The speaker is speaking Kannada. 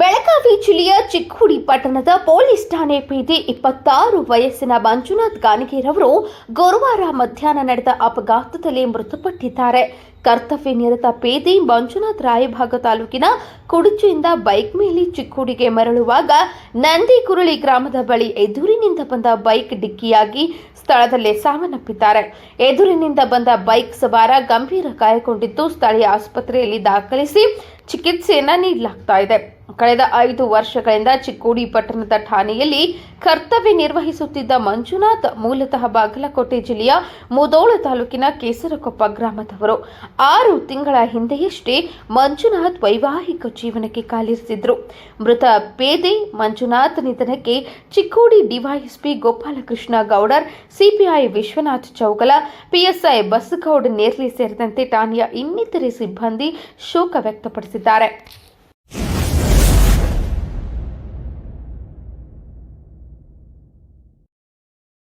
ಬೆಳಗಾವಿ ಜಿಲ್ಲೆಯ ಚಿಕ್ಕುಡಿ ಪಟ್ಟಣದ ಪೊಲೀಸ್ ಠಾಣೆ ಪೇದೆ ಇಪ್ಪತ್ತಾರು ವಯಸ್ಸಿನ ಮಂಜುನಾಥ್ ಗಾನಿಗೇರವರು ಗುರುವಾರ ಮಧ್ಯಾಹ್ನ ನಡೆದ ಅಪಘಾತದಲ್ಲಿ ಮೃತಪಟ್ಟಿದ್ದಾರೆ. ಕರ್ತವ್ಯ ನಿರತ ಪೇದೆ ಮಂಜುನಾಥ್ ರಾಯಭಾಗ ತಾಲೂಕಿನ ಕುಡುಚಿಯಿಂದ ಬೈಕ್ ಮೇಲೆ ಚಿಕ್ಕೋಡಿಗೆ ಮರಳುವಾಗ ನಂದಿಕುರುಳಿ ಗ್ರಾಮದ ಬಳಿ ಎದುರಿನಿಂದ ಬಂದ ಬೈಕ್ ಡಿಕ್ಕಿಯಾಗಿ ಸ್ಥಳದಲ್ಲೇ ಸಾವನ್ನಪ್ಪಿದ್ದಾರೆ. ಎದುರಿನಿಂದ ಬಂದ ಬೈಕ್ ಸವಾರ ಗಂಭೀರ ಗಾಯಗೊಂಡಿದ್ದು ಸ್ಥಳೀಯ ಆಸ್ಪತ್ರೆಯಲ್ಲಿ ದಾಖಲಿಸಿ ಚಿಕಿತ್ಸೆಯನ್ನ ನೀಡಲಾಗ್ತಾ ಇದೆ. ಕಳೆದ ಐದು ವರ್ಷಗಳಿಂದ ಚಿಕ್ಕೋಡಿ ಪಟ್ಟಣದ ಠಾಣೆಯಲ್ಲಿ ಕರ್ತವ್ಯ ನಿರ್ವಹಿಸುತ್ತಿದ್ದ ಮಂಜುನಾಥ್ ಮೂಲತಃ ಬಾಗಲಕೋಟೆ ಜಿಲ್ಲೆಯ ಮುದೋಳ ತಾಲೂಕಿನ ಕೇಸರಕೊಪ್ಪ ಗ್ರಾಮದವರು. ಆರು ತಿಂಗಳ ಹಿಂದೆಯಷ್ಟೇ ಮಂಜುನಾಥ್ ವೈವಾಹಿಕ ಜೀವನಕ್ಕೆ ಕಾಲಿರಿಸಿದ್ರು. ಮೃತ ಪೇದೆ ಮಂಜುನಾಥ್ ನಿಧನಕ್ಕೆ Chikkodi DYSP Gopalakrishna Gowdar, CPI Vishwanath Chougala, PSI Basgowd Nerli ಸೇರಿದಂತೆ ಠಾಣೆಯ ಇನ್ನಿತರೆ ಸಿಬ್ಬಂದಿ ಶೋಕ ವ್ಯಕ್ತಪಡಿಸಿದ್ದಾರೆ.